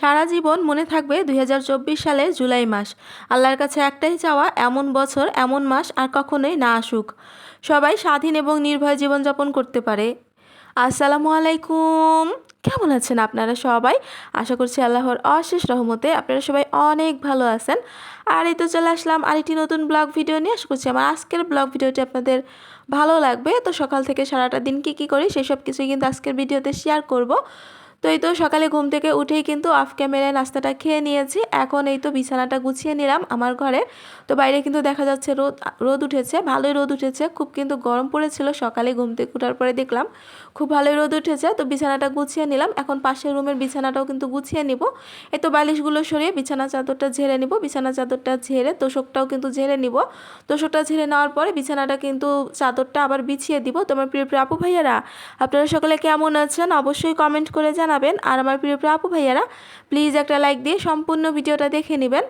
সারা জীবন মনে থাকবে দুই সালের জুলাই মাস। আল্লাহর কাছে একটাই চাওয়া, এমন বছর, এমন মাস আর কখনোই না আসুক। সবাই স্বাধীন এবং নির্ভয় জীবনযাপন করতে পারে। আসসালামু আলাইকুম। কেমন আছেন আপনারা সবাই? আশা করছি আল্লাহর অশেষ রহমতে আপনারা সবাই অনেক ভালো আছেন। আর এই তো চলে আসলাম আরেকটি নতুন ব্লগ ভিডিও নিয়ে। আশা করছি আমার আজকের ব্লগ ভিডিওটি আপনাদের ভালো লাগবে। তো সকাল থেকে সারাটা দিন কী কী করি, সেই সব কিছুই কিন্তু আজকের ভিডিওতে শেয়ার করব। তো এই তো সকালে ঘুম থেকে উঠেই কিন্তু অফ ক্যামেরায় নাস্তাটা খেয়ে নিয়েছি। এখন এই তো বিছানাটা গুছিয়ে নিলাম আমার ঘরে। তো বাইরে কিন্তু দেখা যাচ্ছে রোদ রোদ উঠেছে, ভালোই রোদ উঠেছে। খুব কিন্তু গরম পড়েছিল, সকালে ঘুম থেকে উঠার পরে দেখলাম খুব ভালোই রোদ উঠেছে। তো বিছানাটা গুছিয়ে নিলাম। এখন পাশের রুমের বিছানাটাও কিন্তু গুছিয়ে নিব। এই তো বালিশগুলো সরিয়ে বিছানা চাদরটা ঝেড়ে নিব। বিছানা চাদরটা ঝেড়ে তোষকটাও কিন্তু ঝেড়ে নিব। তোষকটা ঝেড়ে নেওয়ার পরে বিছানাটা কিন্তু চাদরটা আবার বিছিয়ে দিব। তোমার প্রিয় প্রিয় আপু ভাইয়ারা, আপনারা সকলে কেমন আছেন? অবশ্যই কমেন্ট করে জানাবেন। আর আমার প্রিয় প্রিয় আপু ভাইয়ারা প্লিজ একটা লাইক দিয়ে সম্পূর্ণ ভিডিওটা দেখে নেবেন।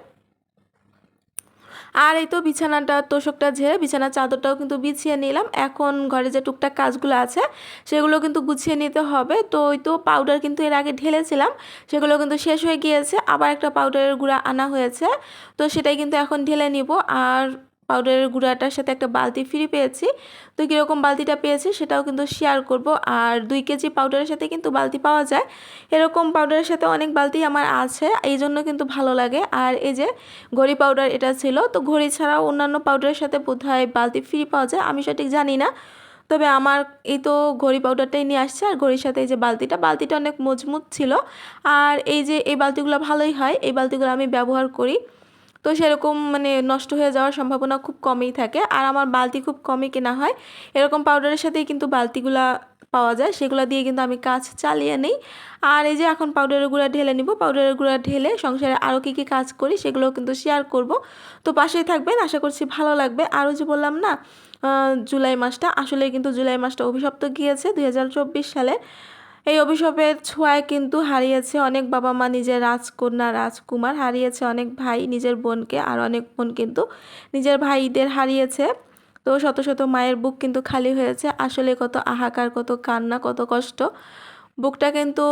আর এই তো বিছানাটা, তোষকটা ঝেড়ে বিছানার চাদরটাও কিন্তু বিছিয়ে নিলাম। এখন ঘরে যে টুকটাক কাজগুলো আছে, সেগুলো কিন্তু গুছিয়ে নিতে হবে। তো ওই তো পাউডার কিন্তু এর আগে ঢেলেছিলাম, সেগুলো কিন্তু শেষ হয়ে গিয়েছে। আবার একটা পাউডারের গুঁড়া আনা হয়েছে, তো সেটাই কিন্তু এখন ঢেলে নিব। আর পাউডারের গুঁড়াটার সাথে একটা বালতি ফ্রি পেয়েছি। তো কীরকম বালতিটা পেয়েছি সেটাও কিন্তু শেয়ার করব। আর দুই কেজি পাউডারের সাথে কিন্তু বালতি পাওয়া যায়। এরকম পাউডারের সাথে অনেক বালতি আমার আছে, এই জন্য কিন্তু ভালো লাগে। আর এই যে ঘড়ি পাউডার এটা ছিল, তো ঘড়ি ছাড়াও অন্যান্য পাউডারের সাথে বোধহয় বালতি ফ্রি পাওয়া যায়, আমি সঠিক জানি না। তবে আমার এই তো ঘড়ি পাউডারটাই নিয়ে আসছে, আর ঘড়ির সাথে এই যে বালতিটা বালতিটা অনেক মজবুত ছিল। আর এই যে এই বালতিগুলো ভালোই হয়, এই বালতিগুলো আমি ব্যবহার করি। তো সেরকম মানে নষ্ট হয়ে যাওয়ার সম্ভাবনা খুব কমই থাকে। আর আমার বালতি খুব কমই কেনা হয়। এরকম পাউডারের সাথেই কিন্তু বালতিগুলা পাওয়া যায়। সেগুলো দিয়ে কিন্তু আমি কাজ চালিয়ে নিই। আর এই যে এখন পাউডারের গুঁড়া ঢেলে নিব। পাউডারের গুঁড়া ঢেলে সংসারে আরও কী কী কাজ করি সেগুলোও কিন্তু শেয়ার করব। তো পাশেই থাকবেন। আশা করছি ভালো লাগবে। আরও যে বললাম না জুলাই মাসটা আসলে কিন্তু জুলাই মাসটা অভিশপ্ত গিয়েছে দুই হাজার চব্বিশ সালে এই অভিশাপের ছোঁয়ায় কিন্তু হারিয়েছে অনেক বাবা মা নিজের রাজকন্যা, রাজকুমার, হারিয়েছে অনেক ভাই, নিজের বোনকে, আর অনেক বোন কিন্তু নিজের ভাইদের হারিয়েছে। তো শত শত মায়ের বুক কিন্তু খালি হয়েছে। আসলে কত আহাকার, কত কান্না, কত কষ্ট। বুকটা কিন্তু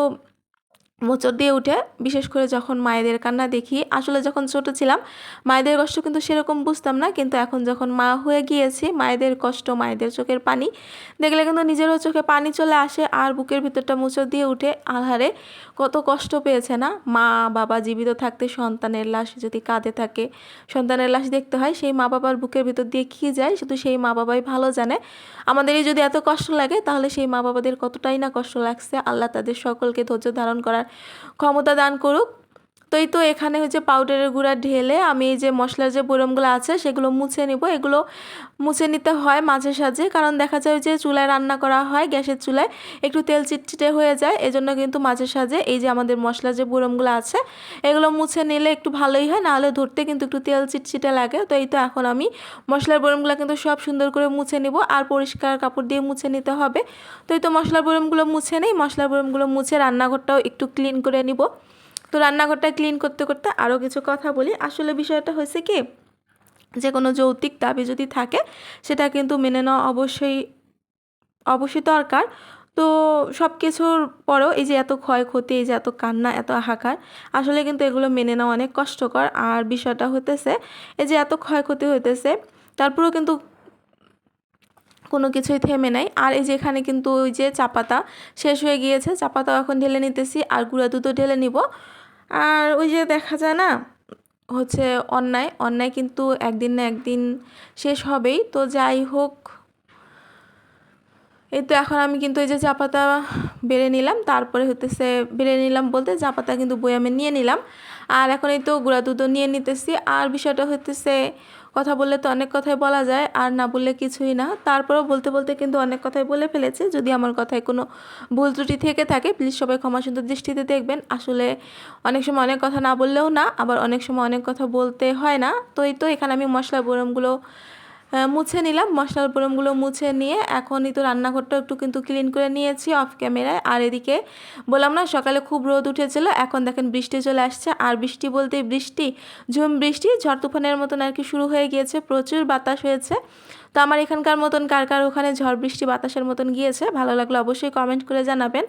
মোচড় দিয়ে উঠে বিশেষ করে যখন মায়েদের কান্না দেখি, আসলে যখন ছোট ছিলাম, মায়েদের কষ্ট কিন্তু সেরকম বুঝতাম না, কিন্তু এখন যখন মা হয়ে গিয়েছি, মায়েদের কষ্ট, মায়েদের চোখের পানি, দেখলে কিন্তু নিজেরও চোখে পানি চলে আসে আর বুকের ভিতরটা মোচড় দিয়ে উঠে, আহারে, কত কষ্ট পেয়েছে না? মা, বাবা জীবিত থাকতে সন্তানের লাশ যদি কাঁদে থাকে, সন্তানের লাশ দেখতে হয়, সেই মা বাবার বুকের ভিতর দিয়ে কী যায়? শুধু সেই মা বাবাই ভালো জানে। আমাদেরই যদি এত কষ্ট লাগে, তাহলে সেই মা বাবাদের কতটাই না কষ্ট লাগছে? আল্লাহ তাদের সকলকে ধৈর্য ধারণ করার ক্ষমতা দান করুক। তো এই তো এখানে হচ্ছে পাউডারের গুঁড়া ঢেলে আমি এই যে মশলার যে বরমগুলো আছে, সেগুলো মুছে নিব। এগুলো মুছে নিতে হয় মাঝে সাঝে, কারণ দেখা যায় যে চুলায় রান্না করা হয় গ্যাসের চুলায়, একটু তেল চিটচিটে হয়ে যায়। এজন্য কিন্তু মাঝে সাঝে এই যে আমাদের মশলার যে বরমগুলো আছে, এগুলো মুছে নিলে একটু ভালোই হয়, নাহলে ধরতে কিন্তু একটু তেল চিটচিটে লাগে। তো এই তো এখন আমি মশলার বরমগুলো কিন্তু সব সুন্দর করে মুছে নিব, আর পরিষ্কার কাপড় দিয়ে মুছে নিতে হবে। তো এই তো মশলার বরমগুলো মুছে নেই, মশলার বরমগুলো মুছে রান্নাঘরটাও একটু ক্লিন করে নিব। তো রান্নাঘরটা ক্লিন করতে করতে আরও কিছু কথা বলি। আসলে বিষয়টা হয়েছে কি, যে কোনো যৌক্তিক দাবি যদি থাকে, সেটা কিন্তু মেনে নেওয়া অবশ্যই অবশ্যই দরকার। তো সব কিছুর পরেও এই যে এত ক্ষয়ক্ষতি, এই যে এত কান্না, এত হাহাকার, আসলে কিন্তু এগুলো মেনে নেওয়া অনেক কষ্টকর। আর বিষয়টা হতেছে এই যে এত ক্ষয়ক্ষতি হইতেছে, তারপরেও কিন্তু কোনো কিছুই থেমে নাই। আর এই যে এখানে কিন্তু ওই যে চাপাতা শেষ হয়ে গিয়েছে, চাপাতাও এখন ঢেলে নিতেছি, আর গুঁড়া দুধও ঢেলে নিব। আর ওই যে দেখা যায় না, হচ্ছে অন্যায় অন্যায় কিন্তু একদিন না একদিন শেষ হবেই। তো যাই হোক, এই তো এখন আমি কিন্তু এই যে চা পাতা বেড়ে নিলাম, তারপরে হতেছে বেড়ে নিলাম বলতে চা পাতা কিন্তু আমি নিয়ে নিলাম। আর এখন এই তো গুঁড়া দুধও নিয়ে নিতেছি। আর বিষয়টা হতেছে কথা বললে তো অনেক কথাই বলা যায়, আর না বললে কিছুই না। তারপরেও বলতে বলতে কিন্তু অনেক কথাই বলে ফেলেছে। যদি আমার কথায় কোনো ভুল ত্রুটি থেকে থাকে প্লিজ সবাই ক্ষমা সুন্দর দৃষ্টিতে দেখবেন। আসলে অনেক সময় অনেক কথা না বললেও না, আবার অনেক সময় অনেক কথা বলতে হয় না। তো এই তো এখানে আমি মশলা বরমগুলো মুছে নিলাম। মশলার বরমগুলো মুছে নিয়ে এখনই তো রান্নাঘরটা একটু কিন্তু ক্লিন করে নিয়েছি অফ ক্যামেরায় আর এদিকে বললাম না, সকালে খুব রোদ উঠেছিল, এখন দেখেন বৃষ্টি চলে আসছে। আর বৃষ্টি বলতে বৃষ্টি, ঝুম বৃষ্টি, ঝড় তুফানের মতন আর কি শুরু হয়ে গিয়েছে, প্রচুর বাতাস হয়েছে। তো আমার এখানকার মতন কার কার ওখানে ঝড় বৃষ্টি বাতাসের মতন গিয়েছে, ভালো লাগলে অবশ্যই কমেন্ট করে জানাবেন।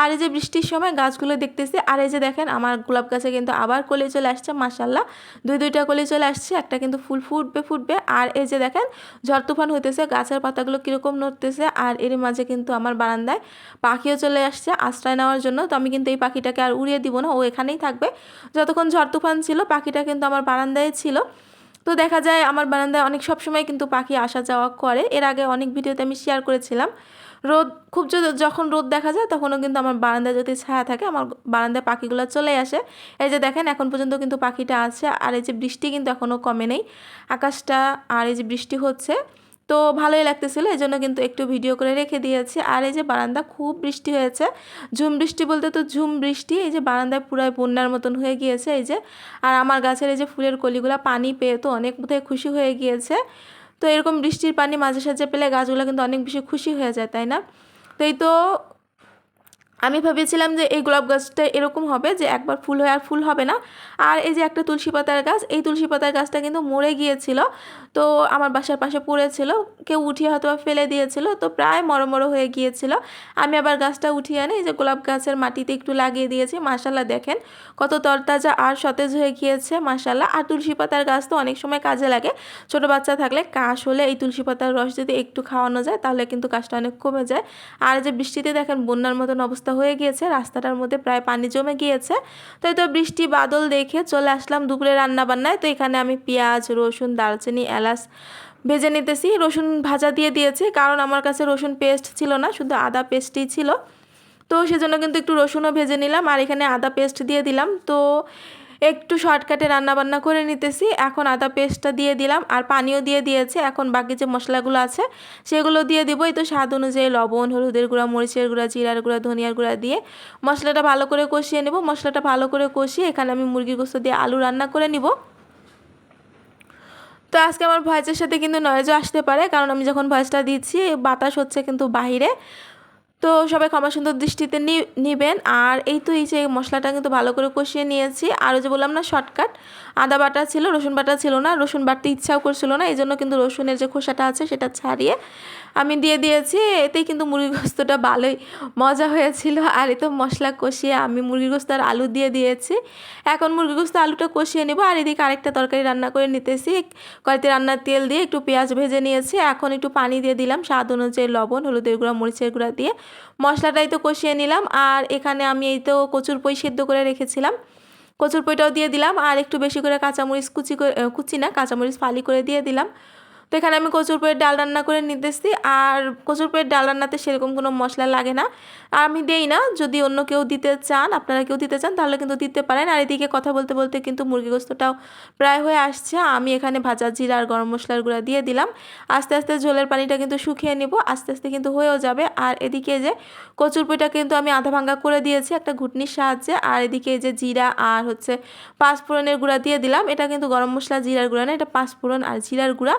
আর এই যে বৃষ্টির সময় গাছগুলো দেখতেছি, আর এই যে দেখেন আমার গোলাপ গাছে কিন্তু আবার কলি চলে আসছে মাসাল্লাহ দুই দুইটা কলি চলে আসছে, একটা কিন্তু ফুল ফুটবে ফুটবে। আর এই যে দেখেন ঝড় তুফান হইতেছে, গাছের পাতাগুলো কীরকম নড়তেছে, আর এর মাঝে কিন্তু আমার বারান্দায় পাখিও চলে আসছে আশ্রয় নেওয়ার জন্য। তো আমি কিন্তু এই পাখিটাকে আর উড়িয়ে দিব না, ও এখানেই থাকবে। যতক্ষণ ঝড় তুফান ছিল, পাখিটা কিন্তু আমার বারান্দায় ছিল। তো দেখা যায় আমার বারান্দায় অনেক সব সময় কিন্তু পাখি আসা যাওয়া করে। এর আগে অনেক ভিডিওতে আমি শেয়ার করেছিলাম। রোদ, খুব যখন রোদ দেখা যায় তখনও কিন্তু আমার বারান্দায় যদি ছায়া থাকে আমার বারান্দায় পাখিগুলো চলে আসে। এই যে দেখেন এখন পর্যন্ত কিন্তু পাখিটা আছে আর এই যে বৃষ্টি কিন্তু এখনও কমে নেই। আকাশটা আর এই যে বৃষ্টি হচ্ছে তো ভালোই লাগতেছিলো এই জন্য কিন্তু একটু ভিডিও করে রেখে দিয়েছি। আর এই যে বারান্দা খুব বৃষ্টি হয়েছে। ঝুম বৃষ্টি বলতে তো ঝুম বৃষ্টি, এই যে বারান্দায় পুরাই বন্যার মতন হয়ে গিয়েছে এই যে। আর আমার গাছের এই যে ফুলের কলিগুলো পানি পেয়ে তো অনেক বোধহয় খুশি হয়ে গিয়েছে। তো এরকম বৃষ্টির পানি মাঝে সাঝে পেলে গাছগুলো কিন্তু অনেক বেশি খুশি হয়ে যায়, তাই না? তাই তো আমি ভেবেছিলাম যে এই গোলাপ গাছটা এরকম হবে যে একবার ফুল হয়ে আর ফুল হবে না। আর এই যে একটা তুলসী পাতার গাছ, এই তুলসী পাতার গাছটা কিন্তু মরে গিয়েছিল। তো আমার বাসার পাশে পড়েছিল, কেউ উঠিয়ে হয়তো ফেলে দিয়েছিল, তো প্রায় মরো মরো হয়ে গিয়েছিল। আমি আবার গাছটা উঠিয়ে আনি, এই যে গোলাপ গাছের মাটিতে একটু লাগিয়ে দিয়েছি মাসাল্লাহ দেখেন কত তরতাজা আর সতেজ হয়ে গিয়েছে মাসাল্লাহ আর তুলসী পাতার গাছ তো অনেক সময় কাজে লাগে, ছোট বাচ্চা থাকলে কাশ হলে এই তুলসী পাতার রস যদি একটু খাওয়ানো যায়, তাহলে কিন্তু কাশটা অনেক কমে যায়। আর যে বৃষ্টিতে দেখেন বন্যার মতন অবস্থা হয়ে গিয়েছে, রাস্তাটার মধ্যে প্রায় পানি জমে গিয়েছে। তো এই তো বৃষ্টি, বাদল দেখে চলে আসলাম দুপুরে রান্না বান্নায় তো এখানে আমি পেঁয়াজ, রসুন, দারচিনি, এলাচ ভেজে নিতেছি। রসুন ভাজা দিয়ে দিয়েছি, কারণ আমার কাছে রসুন পেস্ট ছিল না, শুধু আদা পেস্টই ছিল। তো সেজন্য কিন্তু একটু রসুনও ভেজে নিলাম, আর এখানে আদা পেস্ট দিয়ে দিলাম। তো একটু শর্টকাটে রান্নাবান্না করে নিতেছি। এখন আদা পেস্টটা দিয়ে দিলাম আর পানিও দিয়ে দিয়েছে। এখন বাকি যে মশলাগুলো আছে, সেগুলো দিয়ে দিব। এই তো স্বাদ অনুযায়ী লবণ, হলুদের গুঁড়া, মরিচের গুঁড়া, জিরার গুঁড়া, ধনিয়ার গুঁড়া দিয়ে মশলাটা ভালো করে কষিয়ে নেব। মশলাটা ভালো করে কষিয়ে এখানে আমি মুরগির গোস্ত দিয়ে আলু রান্না করে নিব। তো আজকে আমার ভয়েসের সাথে কিন্তু নয়েজও আসতে পারে, কারণ আমি যখন ভয়েসটা দিচ্ছি, বাতাস হচ্ছে কিন্তু বাহিরে। তো সবাই ক্ষমা সুন্দর দৃষ্টিতে নিবেন। আর এই তো এই যে মশলাটা কিন্তু ভালো করে কষিয়ে নিয়েছি। আরও যে বললাম না শর্টকাট আদা বাটা ছিল, রসুন বাটা ছিল না। রসুন বাটতে ইচ্ছাও করছিল না। এই জন্য কিন্তু রসুনের যে খোসাটা আছে, সেটা ছাড়িয়ে আমি দিয়ে দিয়েছি, এতেই কিন্তু মুরগির গোস্তটা ভালোই মজা হয়েছিল। আর এতো মশলা কষিয়ে আমি মুরগির গোস্ত আর আলু দিয়ে দিয়েছি। এখন মুরগির গোস্ত আলুটা কষিয়ে নেব। আর এদিকে আরেকটা তরকারি রান্না করে নিতেছি। কয়েকটি রান্নার তেল দিয়ে একটু পেঁয়াজ ভেজে নিয়েছি। এখন একটু পানি দিয়ে দিলাম। স্বাদ অনুযায়ী লবণ, হলুদের গুঁড়া, মরিচের গুঁড়া দিয়ে মশলাটাই তো কষিয়ে নিলাম। আর এখানে আমি এই তো কচুর পই সেদ্ধ করে রেখেছিলাম। কচুর পইটাও দিয়ে দিলাম। আর একটু বেশি করে কাঁচামরিচ কুচি করে, কুচি না, কাঁচামরিচ ফালি করে দিয়ে দিলাম। তো এখানে আমি কচুর পেয়ের ডাল রান্না করে নিতেছি। আর কচুর পেয়ের ডাল রান্নাতে সেরকম কোনো মশলা লাগে না। আর আমি দেই না, যদি অন্য কেউ দিতে চান, আপনারা কেউ দিতে চান, তাহলে কিন্তু দিতে পারেন। আর এদিকে কথা বলতে বলতে কিন্তু মুরগি গোস্তটাও প্রায় হয়ে আসছে। আমি এখানে ভাজা জিরা আর গরম মশলার গুঁড়া দিয়ে দিলাম। আস্তে আস্তে ঝোলের পানিটা কিন্তু শুকিয়ে নিব, আস্তে আস্তে কিন্তু হয়েও যাবে। আর এদিকে যে কচুর পেটা কিন্তু আমি আধা ভাঙ্গা করে দিয়েছি একটা ঘুটনির সাহায্যে। আর এদিকে যে জিরা আর হচ্ছে পাঁচফোড়নের গুঁড়া দিয়ে দিলাম। এটা কিন্তু গরম মশলা জিরার গুঁড়া না, এটা পাঁচফোড়ন আর জিরার গুঁড়া।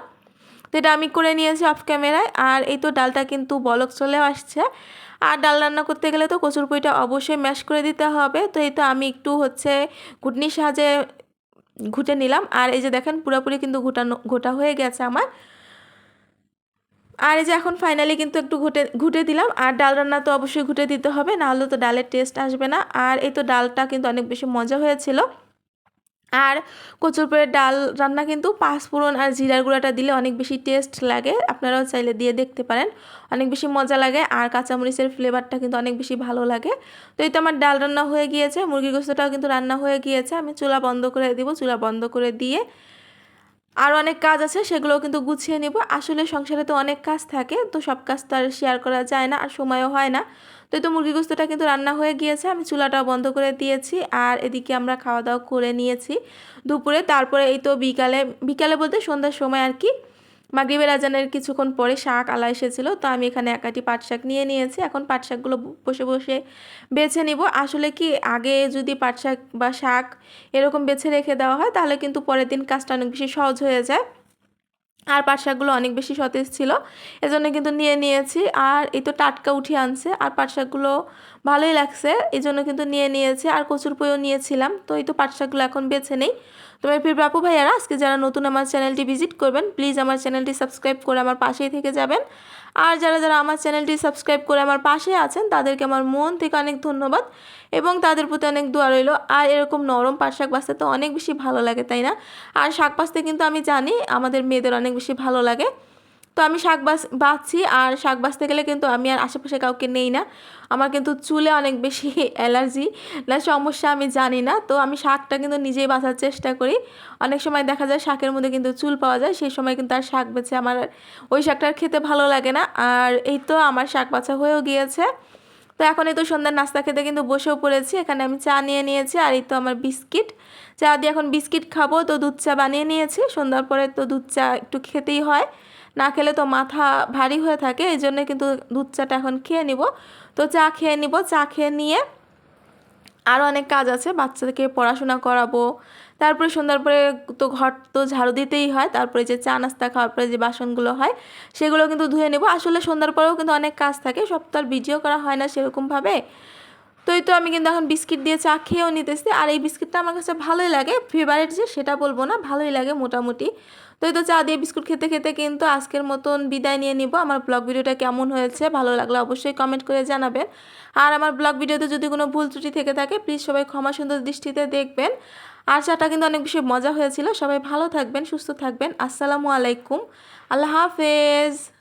তো এটা আমি করে নিয়েছি অফ ক্যামেরায় আর এই তো ডালটা কিন্তু বলক চলেও আসছে। আর ডাল রান্না করতে গেলে তো কচুর পইটা অবশ্যই ম্যাশ করে দিতে হবে। তো এই তো আমি একটু হচ্ছে ঘুটনির সাহায্যে ঘুটে নিলাম। আর এই যে দেখেন পুরোপুরি কিন্তু ঘুটানো, ঘোটা হয়ে গেছে আমার। আর এই যে এখন ফাইনালি কিন্তু একটু ঘুটে ঘুটে দিলাম। আর ডাল রান্না তো অবশ্যই ঘুটে দিতে হবে। নাহলে তো ডালের টেস্ট আসবে না। আর এই তো ডালটা কিন্তু অনেক বেশি মজা হয়েছিল। আর কচুরপুরের ডাল রান্না কিন্তু পাঁচফোড়ন আর জিরার গুঁড়াটা দিলে অনেক বেশি টেস্ট লাগে। আপনারাও চাইলে দিয়ে দেখতে পারেন। অনেক বেশি মজা লাগে আর কাঁচামরিচের ফ্লেভারটা কিন্তু অনেক বেশি ভালো লাগে। তো এই তো আমার ডাল রান্না হয়ে গিয়েছে মুরগি গোস্তটাও কিন্তু রান্না হয়ে গিয়েছে। আমি চুলা বন্ধ করে দিব, চুলা বন্ধ করে দিয়ে আর অনেক কাজ আছে, সেগুলোও কিন্তু গুছিয়ে নিব। আসলে সংসারে তো অনেক কাজ থাকে, তো সব কাজ তো আর শেয়ার করা যায় না আর সময়ও হয় না। তো এই তো মুরগি গোস্তটা কিন্তু রান্না হয়ে গিয়েছে। আমি চুলাটাও বন্ধ করে দিয়েছি আর এদিকে আমরা খাওয়া দাওয়া করে নিয়েছি দুপুরে। তারপরে এই তো বিকালে বিকালে বলতে সন্ধ্যার সময় আর কি মাগরিবের আজানের কিছুক্ষণ পরে শাক, আলা এসেছিল। তো আমি এখানে একাটি পাট শাক নিয়ে নিয়েছি। এখন পাট শাকগুলো বসে বসে বেছে নিব। আসলে কি আগে যদি পাট শাক বা শাক এরকম বেছে রেখে দেওয়া হয়, তাহলে কিন্তু পরের দিন কাজটা অনেক বেশি সহজ হয়ে যায়। আর পাট শাকগুলো অনেক বেশি সতেজ ছিল। এজন্য কিন্তু নিয়ে নিয়েছি। আর এই তো টাটকা উঠিয়ে আনছে। আর পাট শাকগুলো ভালোই লাগছে। এই জন্য কিন্তু নিয়ে নিয়েছি। আর কচুর পইও নিয়েছিলাম। তো এই তো পাট শাকগুলো এখন বেছে নেই। তোমার ফির বাপু ভাইয়ারা, আজকে যারা নতুন আমার চ্যানেলটি ভিজিট করবেন, প্লিজ আমার চ্যানেলটি সাবস্ক্রাইব করে আমার পাশেই থেকে যাবেন। আর যারা যারা আমার চ্যানেলটি সাবস্ক্রাইব করে আমার পাশে আছেন, তাদেরকে আমার মন থেকে অনেক ধন্যবাদ এবং তাদের প্রতি অনেক দোয়া রইল। আর এরকম নরম পাট শাক বাঁচতে তো অনেক বেশি ভালো লাগে, তাই না? আর শাক বাঁচতে কিন্তু আমি জানি আমাদের মেয়েদের অনেক বেশি ভালো লাগে। তো আমি শাক বাস বাঁচছি আর শাক বাঁচতে গেলে কিন্তু আমি আর আশেপাশে কাউকে নেই না। আমার কিন্তু চুলে অনেক বেশি অ্যালার্জি। না, সমস্যা আমি জানি না। তো আমি শাকটা কিন্তু নিজেই বাঁচার চেষ্টা করি। অনেক সময় দেখা যায় শাকের মধ্যে কিন্তু চুল পাওয়া যায়। সেই সময় কিন্তু আর শাক বেছে আমার ওই শাকটা আর খেতে ভালো লাগে না। আর এই তো আমার শাক বাছা হয়েও গিয়েছে। তো এখন এই তো সন্ধ্যার নাস্তা খেতে কিন্তু বসেও পড়েছি। এখানে আমি চা নিয়ে নিয়েছি আর এই তো আমার বিস্কিট। চা দিয়ে এখন বিস্কিট খাব। তো দুধ চা বানিয়ে নিয়েছি। সন্ধ্যার পরে তো দুধ চা একটু খেতেই হয়। না খেলে তো মাথা ভারী হয়ে থাকে, এই জন্য কিন্তু দুধ চাটা এখন খেয়ে নিব। তো চা খেয়ে নিব, চা খেয়ে নিয়ে আরও অনেক কাজ আছে, বাচ্চাদেরকে পড়াশোনা করাবো। তারপরে সন্ধ্যার পরে তো ঘর তো ঝাড়ু দিতেই হয়, তারপরে যে চা নাস্তা খাওয়ার পরে যে বাসনগুলো হয়, সেগুলো কিন্তু ধুয়ে নেব। আসলে সন্ধ্যার পরেও কিন্তু অনেক কাজ থাকে, সব তো আর ভিডিও করা হয় না সেরকমভাবে। তো এই তো আমি কিন্তু এখন বিস্কিট দিয়ে চা খেয়েও নিতেছি। আর এই বিস্কিটটা আমার কাছে ভালোই লাগে ফেভারিট যে সেটা বলব না, ভালোই লাগে মোটামুটি। তো এই তো চা দিয়ে বিস্কুট খেতে খেতে কিন্তু আজকের মতন বিদায় নিয়ে নিব। আমার ব্লগ ভিডিওটা কেমন হয়েছে, ভালো লাগলে অবশ্যই কমেন্ট করে জানাবেন। আর আমার ব্লগ ভিডিওতে যদি কোনো ভুল ত্রুটি থেকে থাকে প্লিজ সবাই ক্ষমা সুন্দর দৃষ্টিতে দেখবেন। আর চাটা কিন্তু অনেক বেশি মজা হয়েছিল। সবাই ভালো থাকবেন, সুস্থ থাকবেন। আসসালামু আলাইকুম। আল্লাহ হাফেজ।